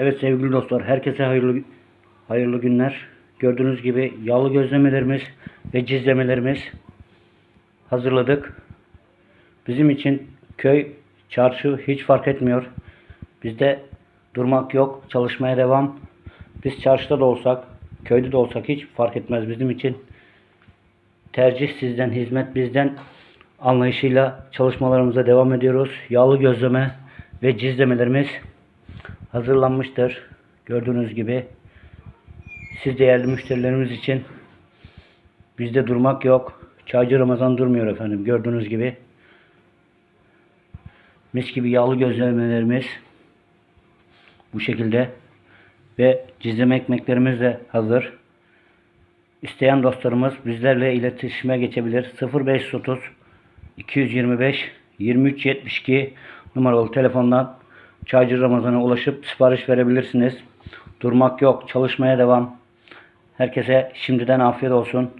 Evet sevgili dostlar, herkese hayırlı hayırlı günler. Gördüğünüz gibi yağlı gözlemelerimiz ve cizlemelerimiz hazırladık. Bizim için köy, çarşı hiç fark etmiyor. Bizde durmak yok, çalışmaya devam. Biz çarşıda da olsak, köyde de olsak hiç fark etmez bizim için. Tercih sizden, hizmet bizden anlayışıyla çalışmalarımıza devam ediyoruz. Yağlı gözleme ve cizlemelerimiz hazırlanmıştır. Gördüğünüz gibi siz değerli müşterilerimiz için bizde durmak yok. Çaycı Ramazan durmuyor efendim. Gördüğünüz gibi mis gibi yağlı gözlemelerimiz bu şekilde ve cizleme ekmeklerimiz de hazır. İsteyen dostlarımız bizlerle iletişime geçebilir. 0530 225 2372 numaralı telefondan Çaycı Ramazan'a ulaşıp sipariş verebilirsiniz. Durmak yok, çalışmaya devam. Herkese şimdiden afiyet olsun.